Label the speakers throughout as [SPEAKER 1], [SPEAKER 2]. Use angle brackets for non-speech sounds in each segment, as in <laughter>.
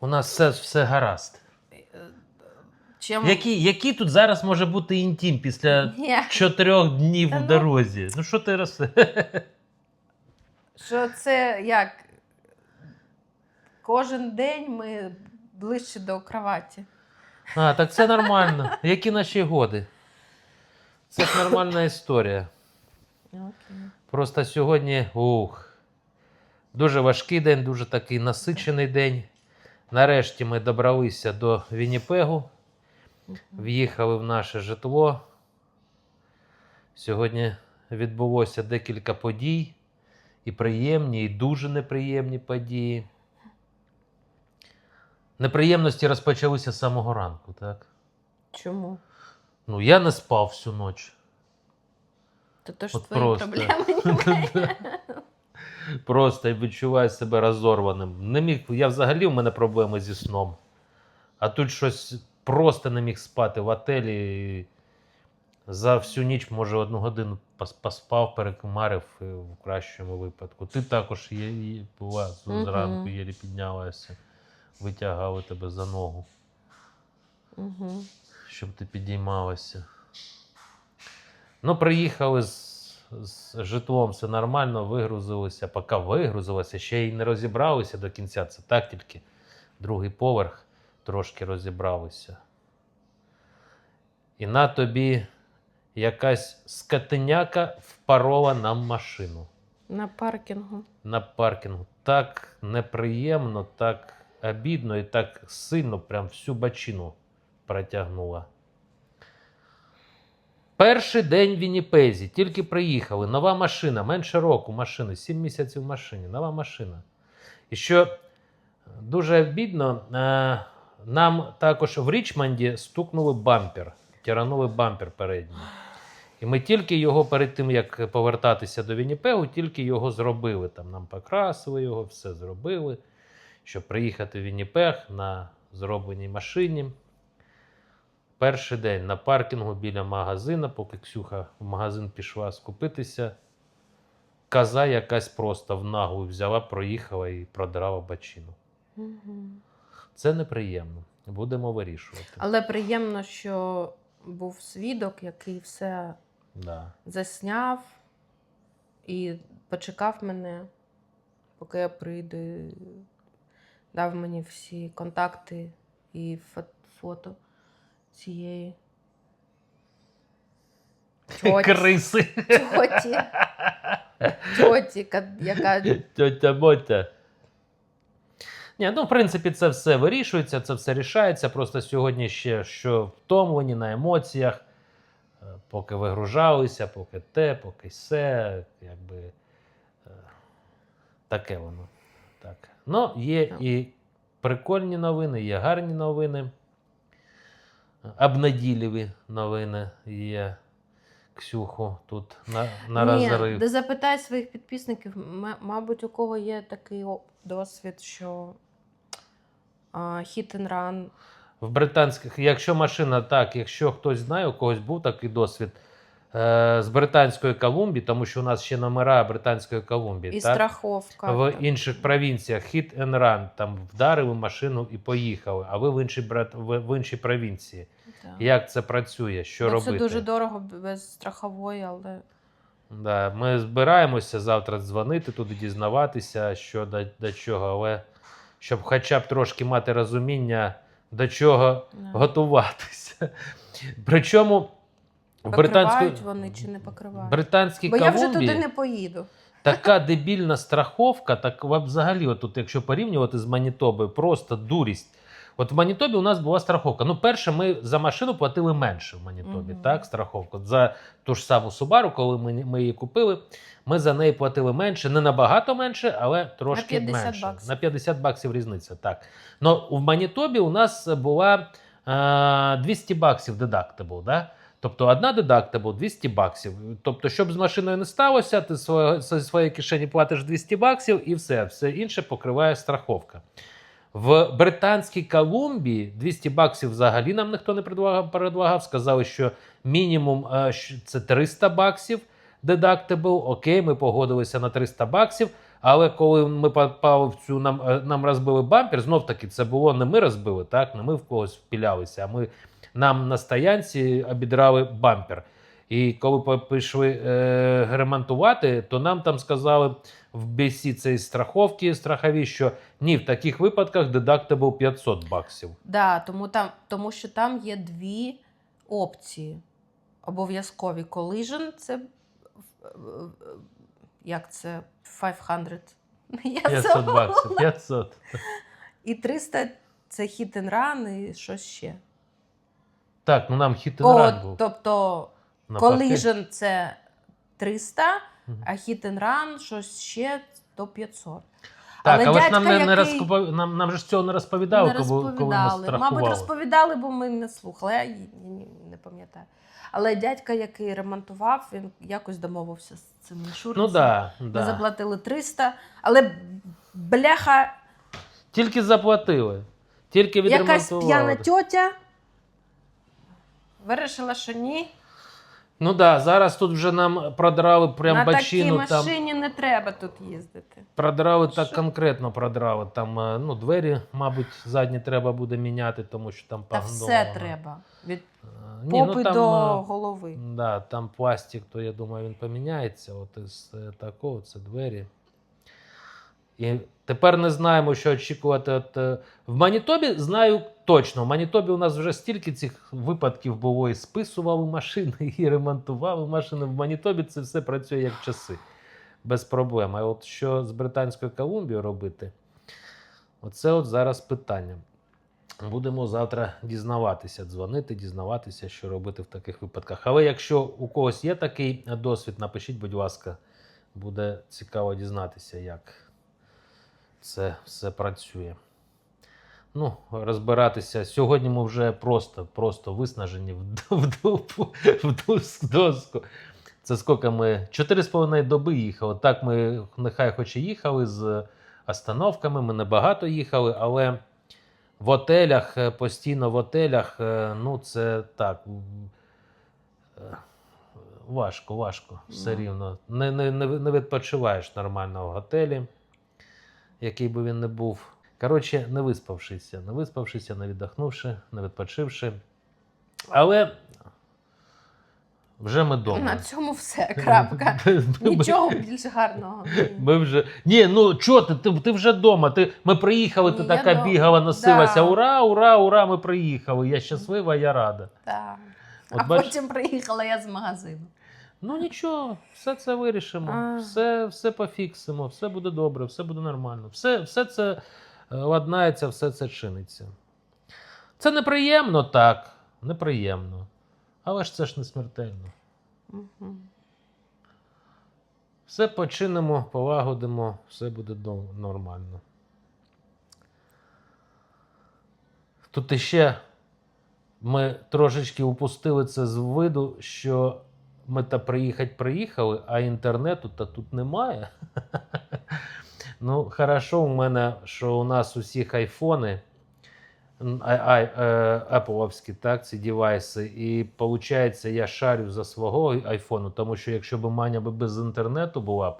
[SPEAKER 1] У нас все, все гаразд.
[SPEAKER 2] Чим...
[SPEAKER 1] Який, який тут зараз може бути інтім після чотирьох днів
[SPEAKER 2] Та
[SPEAKER 1] в
[SPEAKER 2] ну.
[SPEAKER 1] дорозі? Ну що ти роз...
[SPEAKER 2] що це як кожен день ми ближче до кроваті.
[SPEAKER 1] А, так це нормально. Які наші годи? Це ж нормальна історія.
[SPEAKER 2] Окей.
[SPEAKER 1] Просто сьогодні ух, дуже важкий день, дуже такий насичений день. Нарешті ми добралися до Вінніпегу, в'їхали в наше житло. Сьогодні відбулося декілька подій, і приємні, і дуже неприємні події. Неприємності розпочалися з самого ранку, так?
[SPEAKER 2] Чому?
[SPEAKER 1] Ну, я не спав всю ніч.
[SPEAKER 2] То то ж твої
[SPEAKER 1] просто.
[SPEAKER 2] проблеми. <laughs>
[SPEAKER 1] Просто відчуваю себе розорваним. Не міг, я взагалі в мене проблеми зі сном. А тут щось просто не міг спати в готелі. За всю ніч, може, одну годину поспав, перекмарив е, в кращому випадку. Ти також є, є, була зранку, єлі піднялася, витягали тебе за ногу,
[SPEAKER 2] Угу.
[SPEAKER 1] щоб ти підіймалася. Ну, приїхали з, з житлом, все нормально, вигрузилися. Поки вигрузилися, ще й не розібралися до кінця. Це так тільки другий поверх трошки розібралися. І на тобі якась скотиняка впорола нам машину
[SPEAKER 2] На паркінгу.
[SPEAKER 1] на паркінгу. Так неприємно, так обідно і так сильно, прям всю бачину протягнула. Перший день в Вінніпезі, тільки приїхали. Нова машина, менше року машини, 7 місяців в машині, нова машина. І що дуже обідно, е, нам також в Річмонді стукнули бампер, тиранули бампер передній. І ми тільки його перед тим, як повертатися до Вінніпегу, тільки його зробили. Там нам покрасили його, все зробили, щоб приїхати в Вінніпег на зробленій машині. Перший день на паркінгу біля магазина, поки Ксюха в магазин пішла скупитися. Коза якась просто в наглу взяла, проїхала і продрала бачину.
[SPEAKER 2] Угу.
[SPEAKER 1] Це неприємно. Будемо вирішувати.
[SPEAKER 2] Але приємно, що був свідок, який все
[SPEAKER 1] Да.
[SPEAKER 2] засняв і почекав мене, поки я прийду. Дав мені всі контакти і фото цієї тьоті,
[SPEAKER 1] Криси.
[SPEAKER 2] тьоті, тьоті, яка
[SPEAKER 1] Тьотя Мотя. Ні, ну, в принципі, це все вирішується, це все рішається. Просто сьогодні ще що втомлені на емоціях, е, поки вигружалися, поки те, поки все, якби е, таке воно. Так. Ну, є і прикольні новини, є гарні новини, обнадійливі новини є. Ксюху тут на, на
[SPEAKER 2] Ні,
[SPEAKER 1] розрив.
[SPEAKER 2] де запитай своїх підписників, м- мабуть, у кого є такий досвід, що а, hit and run.
[SPEAKER 1] В британських, якщо машина так, якщо хтось знає, у когось був такий досвід з Британської Колумбії, тому що у нас ще номера Британської Колумбії,
[SPEAKER 2] І
[SPEAKER 1] так?
[SPEAKER 2] страховка.
[SPEAKER 1] в
[SPEAKER 2] так.
[SPEAKER 1] інших провінціях hit and run, там вдарили машину і поїхали, а ви в іншій, брат- в, в іншій провінції.
[SPEAKER 2] Так.
[SPEAKER 1] Як це працює? Що
[SPEAKER 2] Ну,
[SPEAKER 1] робити?
[SPEAKER 2] Це дуже дорого без страхової, але
[SPEAKER 1] Да, ми збираємося завтра дзвонити туди, дізнаватися, що до, до чого, але щоб хоча б трошки мати розуміння, до чого
[SPEAKER 2] Да.
[SPEAKER 1] готуватися. Причому
[SPEAKER 2] покривають вони чи не покривають.
[SPEAKER 1] британській
[SPEAKER 2] Бо я вже туди не поїду.
[SPEAKER 1] така дебільна страховка, так взагалі, от тут, якщо порівнювати з Манітобою, просто дурість. От в Манітобі у нас була страховка. Ну, перше, ми за машину платили менше в Манітобі,
[SPEAKER 2] Мгм.
[SPEAKER 1] так, страховку. За ту ж саму Subaru, коли ми, ми її купили, ми за неї платили менше, не набагато менше, але трошки
[SPEAKER 2] 50
[SPEAKER 1] менше.
[SPEAKER 2] баксів.
[SPEAKER 1] На 50 баксів різниця, так. Ну, в Манітобі у нас була е, 200 баксів дедактабл, да? Тобто одна дедактабл 200 баксів. Тобто, щоб з машиною не сталося, ти зі своєї кишені платиш 200 баксів і все, все інше покриває страховка. В Британській Колумбії 200 баксів взагалі нам ніхто не предлагав, предлагав. Сказали, що мінімум е, це 300 баксів дедактабл. Окей, ми погодилися на 300 баксів. Але коли ми попали в цю, нам, е, нам розбили бампер, знов таки це було не ми розбили, так? не ми в когось впілялися, а ми нам на стоянці обідрали бампер. І коли пішли е, ремонтувати, то нам там сказали в BC цієї страховки страхові, що ні, в таких випадках дедактабл 500 баксів.
[SPEAKER 2] Да, тому, там, тому що там є дві опції обов'язкові. Collision це е, е, як це 500.
[SPEAKER 1] 500 <laughs> баксів. 500.
[SPEAKER 2] І 300 це hit and run і щось ще.
[SPEAKER 1] Так, ну нам хіт
[SPEAKER 2] О,
[SPEAKER 1] ран був.
[SPEAKER 2] тобто collision це 300,
[SPEAKER 1] Мгм.
[SPEAKER 2] а and run щось ще то 500.
[SPEAKER 1] Так, але, ж нам
[SPEAKER 2] дядька,
[SPEAKER 1] не, не
[SPEAKER 2] який-
[SPEAKER 1] розпові- нам, нам ж цього не розповідали,
[SPEAKER 2] не
[SPEAKER 1] коли, коли нас страхували.
[SPEAKER 2] Мабуть, розповідали, бо ми не слухали. Я не пам'ятаю. Але дядька, який ремонтував, він якось домовився з цим іншуренсом.
[SPEAKER 1] Ну да,
[SPEAKER 2] Ми заплатили 300, але бляха,
[SPEAKER 1] Тільки заплатили. Тільки
[SPEAKER 2] якась п'яна тьотя вирішила, що ні.
[SPEAKER 1] Ну да, зараз тут вже нам продрали прям
[SPEAKER 2] на такій
[SPEAKER 1] бачину. Там,
[SPEAKER 2] машині не треба тут їздити.
[SPEAKER 1] продрали так
[SPEAKER 2] Що?
[SPEAKER 1] конкретно продрали. Там е, ну, двері, мабуть, задні треба буде міняти, тому що там
[SPEAKER 2] Та все треба. Від
[SPEAKER 1] Е, Ні,
[SPEAKER 2] попи
[SPEAKER 1] ну, там,
[SPEAKER 2] до
[SPEAKER 1] е,
[SPEAKER 2] голови.
[SPEAKER 1] Да, там пластик, то я думаю, він поміняється. От із такого, це двері. І тепер не знаємо, що очікувати. От, е, в Манітобі знаю точно. В Манітобі у нас вже стільки цих випадків було і списували машини, і ремонтували машини. В Манітобі це все працює як часи. Без проблем. А от що з Британською Колумбією робити? Оце от зараз питання. Будемо завтра дізнаватися, дзвонити, дізнаватися, що робити в таких випадках. Але якщо у когось є такий досвід, напишіть, будь ласка, буде цікаво дізнатися, як це все працює. Ну, розбиратися. Сьогодні ми вже просто, просто виснажені в, дупу, <laughs> в доску. Це скільки ми 4,5 доби їхали. Так, ми нехай хоч і їхали з остановками, ми небагато їхали, але в отелях, е, постійно в отелях, е, ну це так. е, Важко, важко, все
[SPEAKER 2] Ну.
[SPEAKER 1] рівно. Не, не, не відпочиваєш нормально в готелі, який би він не був. Коротше, не виспавшися, не виспавшися, не віддохнувши, не відпочивши. Але вже ми вдома.
[SPEAKER 2] На цьому все. <laughs> Крапка. Нічого більш гарного.
[SPEAKER 1] ми вже. Ні, ну чого ти, ти, ти вже вдома. Ти, ми приїхали, ти
[SPEAKER 2] Ні,
[SPEAKER 1] така
[SPEAKER 2] дома.
[SPEAKER 1] бігала, носилася.
[SPEAKER 2] Да.
[SPEAKER 1] Ура, ура, ура, ми приїхали. Я щаслива, я рада.
[SPEAKER 2] Так.
[SPEAKER 1] От
[SPEAKER 2] А
[SPEAKER 1] бач-
[SPEAKER 2] потім приїхала я з магазину.
[SPEAKER 1] Ну нічого, все це вирішимо,
[SPEAKER 2] А.
[SPEAKER 1] все, все пофіксимо, все буде добре, все буде нормально. Все, все це е, ладнається, все це чиниться. Це неприємно, так, неприємно. Але ж це ж не смертельно. Все починимо, полагодимо, все буде до- нормально. Тут іще ми трошечки упустили це з виду, що ми та приїхати приїхали, а інтернету та тут немає. <laughs> Ну, хорошо, у мене, що у нас усіх айфони, е, Apple'овські, так, ці девайси. І виходить, я шарю за свого айфону, тому що якщо б Маня без інтернету була б,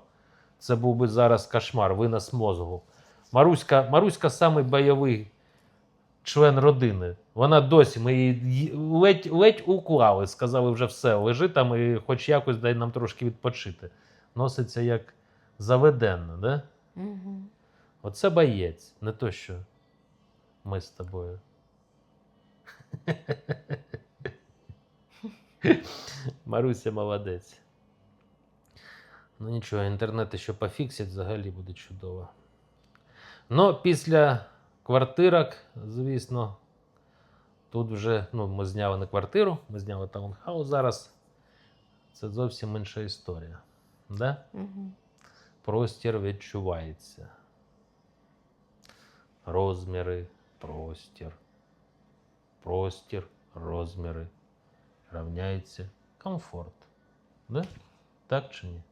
[SPEAKER 1] це був би зараз кошмар, винос мозгу. Маруська, Маруська самий бойовий член родини. Вона досі, ми її ледь, ледь уклали, сказали вже все, лежи там і хоч якось дай нам трошки відпочити. Носиться як заведенно, да?
[SPEAKER 2] Мгм.
[SPEAKER 1] Оце боєць, не то що ми з тобою. <laughs> Маруся молодець. Ну нічого, інтернет ще пофіксять, взагалі буде чудово. Ну, після квартирок, звісно, тут вже ну, ми зняли не квартиру, ми зняли таунхаус зараз. Це зовсім інша історія. Да?
[SPEAKER 2] Мгм.
[SPEAKER 1] Простір відчувається. Розміри, простір. Простір, розміри. Равняється комфорт. Да? Так чи ні?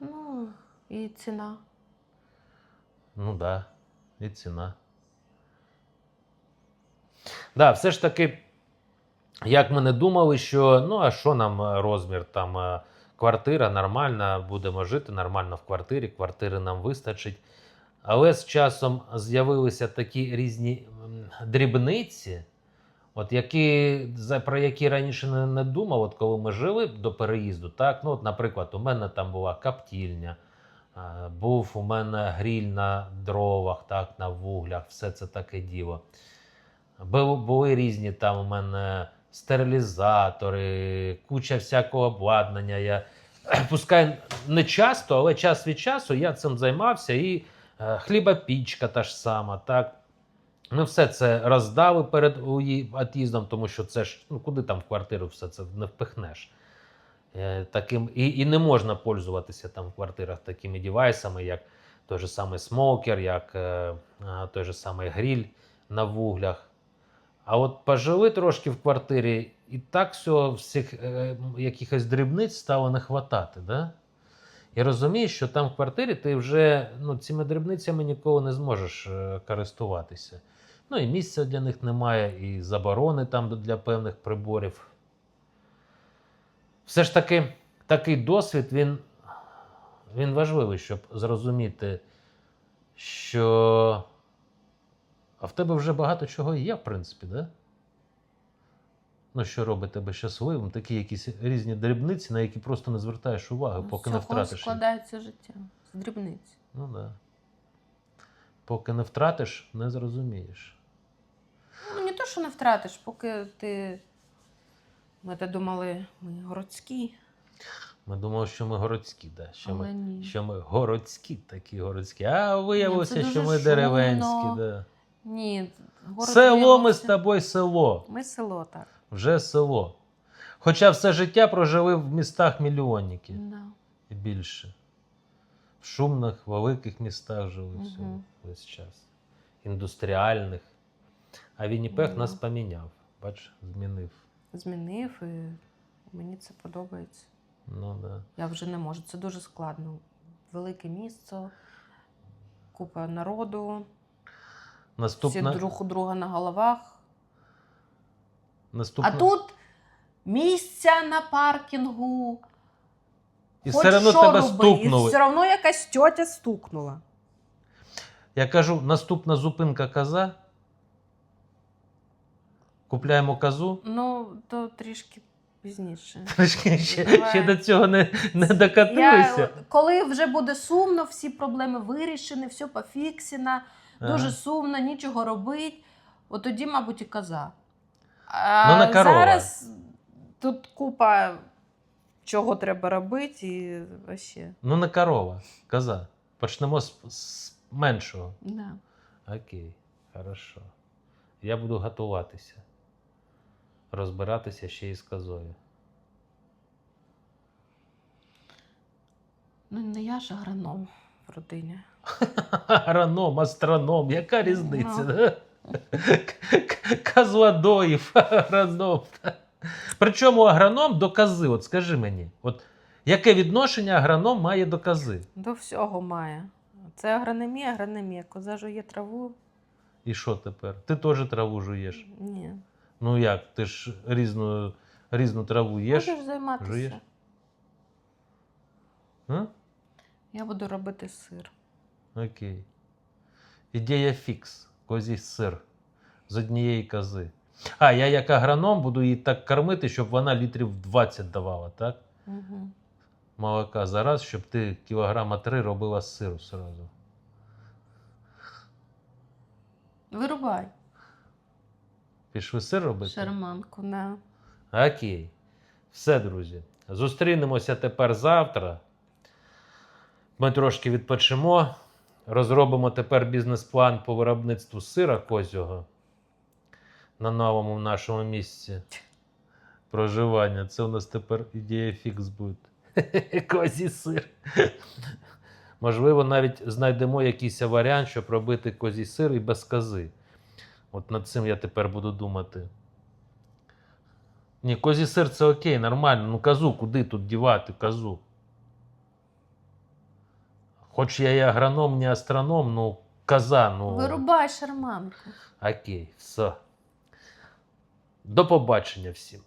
[SPEAKER 2] Ну, і ціна.
[SPEAKER 1] Ну да, і ціна. Да, все ж таки, як ми не думали, що ну а що нам е, розмір там е, квартира нормальна, будемо жити нормально в квартирі, квартири нам вистачить. Але з часом з'явилися такі різні дрібниці, от які, про які раніше не, думав, от коли ми жили до переїзду. Так? Ну, от, наприклад, у мене там була каптільня, був у мене гріль на дровах, так, на вуглях, все це таке діло. Були різні там у мене стерилізатори, куча всякого обладнання. Я <clears throat> пускай не часто, але час від часу я цим займався. І е, хлібопічка та ж сама. Так. Ми все це роздали перед від'їздом, тому що це ж ну, куди там в квартиру все це не впихнеш. Е, Таким, і, і не можна пользуватися там в квартирах такими девайсами, як той же самий смокер, як е, той же самий гріль на вуглях. А от пожили трошки в квартирі, і так всього всіх е, якихось дрібниць стало не хватати. Да? І розумієш, що там в квартирі ти вже ну, цими дрібницями ніколи не зможеш е, користуватися. Ну і місця для них немає, і заборони там для певних приборів. Все ж таки, такий досвід він, він важливий, щоб зрозуміти, що а в тебе вже багато чого є, в принципі, да? Ну, що робить тебе щасливим, такі якісь різні дрібниці, на які просто не звертаєш уваги, поки
[SPEAKER 2] З
[SPEAKER 1] не втратиш. їх.
[SPEAKER 2] складається життя. З дрібниць.
[SPEAKER 1] Ну да. Поки не втратиш, не зрозумієш.
[SPEAKER 2] Ну, не то, що не втратиш, поки ти. Ми то думали, ми городські,
[SPEAKER 1] Ми думали, що ми городські, да. що,
[SPEAKER 2] але
[SPEAKER 1] ми,
[SPEAKER 2] ні.
[SPEAKER 1] що ми городські, такі городські. А виявилося,
[SPEAKER 2] Ні, це
[SPEAKER 1] що
[SPEAKER 2] дуже
[SPEAKER 1] ми деревенські.
[SPEAKER 2] шумно.
[SPEAKER 1] Да.
[SPEAKER 2] Ні, город
[SPEAKER 1] Село ми з
[SPEAKER 2] виявився-
[SPEAKER 1] тобою село.
[SPEAKER 2] Ми село, так.
[SPEAKER 1] Вже село. Хоча все життя прожили в містах мільйонники
[SPEAKER 2] Да.
[SPEAKER 1] і більше. В шумних, великих містах жили
[SPEAKER 2] Мгм.
[SPEAKER 1] весь час. Індустріальних. А Вінніпех
[SPEAKER 2] Ну.
[SPEAKER 1] нас поміняв. Бач, змінив.
[SPEAKER 2] Змінив і мені це подобається.
[SPEAKER 1] Ну, да.
[SPEAKER 2] Я вже не можу. Це дуже складно. Велике місце, купа народу,
[SPEAKER 1] Наступна,
[SPEAKER 2] всі друг у друга на головах.
[SPEAKER 1] наступна...
[SPEAKER 2] А тут місця на паркінгу.
[SPEAKER 1] І
[SPEAKER 2] Хоч
[SPEAKER 1] все одно
[SPEAKER 2] що
[SPEAKER 1] тебе
[SPEAKER 2] роби,
[SPEAKER 1] стукнули.
[SPEAKER 2] І все одно якась тьотя стукнула.
[SPEAKER 1] Я кажу, наступна зупинка коза. Купляємо козу.
[SPEAKER 2] Ну, то трішки пізніше. <laughs>
[SPEAKER 1] Трішки ще, ще до цього не, не докатилися.
[SPEAKER 2] коли вже буде сумно, всі проблеми вирішені, все пофіксено,
[SPEAKER 1] Ага.
[SPEAKER 2] дуже сумно, нічого робить, от тоді, мабуть, і коза. А
[SPEAKER 1] Ну, корова.
[SPEAKER 2] зараз тут купа чого треба робити і вообще.
[SPEAKER 1] Ну, не корова, коза. Почнемо з, з меншого.
[SPEAKER 2] Да.
[SPEAKER 1] Окей, хорошо. Я буду готуватися. Розбиратися ще й з козою.
[SPEAKER 2] Ну, не я ж агроном в родині. <laughs>
[SPEAKER 1] Агроном, астроном, яка різниця?
[SPEAKER 2] Ну.
[SPEAKER 1] да? К- к- Козлодоїв, <laughs> агроном. Причому агроном до кози, от скажи мені, от яке відношення агроном має до кози?
[SPEAKER 2] До всього має. Це агрономія, агрономія. Коза жує траву.
[SPEAKER 1] І що тепер? Ти теж траву жуєш.
[SPEAKER 2] Ні.
[SPEAKER 1] Ну як? Ти ж різну, різну траву їш?
[SPEAKER 2] Будеш займатися.
[SPEAKER 1] Жуєш?
[SPEAKER 2] Я буду робити сир.
[SPEAKER 1] Окей. Ідея фікс. Козій сир з однієї кози. А, я як агроном буду її так кормити, щоб вона літрів 20 давала, так?
[SPEAKER 2] Угу.
[SPEAKER 1] Молока за раз, щоб ти кілограма 3 робила сиру сразу.
[SPEAKER 2] Вирубай
[SPEAKER 1] Пішли сир робити?
[SPEAKER 2] шарманку. Да.
[SPEAKER 1] Окей. Все, друзі. Зустрінемося тепер завтра. Ми трошки відпочимо. Розробимо тепер бізнес-план по виробництву сира козього на новому нашому місці проживання. Це у нас тепер ідея фікс буде. <laughs> Козій сир. Можливо, навіть знайдемо якийсь варіант, щоб робити козій сир і без кози. От над цим я тепер буду думати. Ні, козі серце окей, нормально. Ну казу, куди тут дівати казу? Хоч я і агроном, не астроном, ну коза, ну.
[SPEAKER 2] Вирубай шарманку.
[SPEAKER 1] Окей, все. До побачення всім.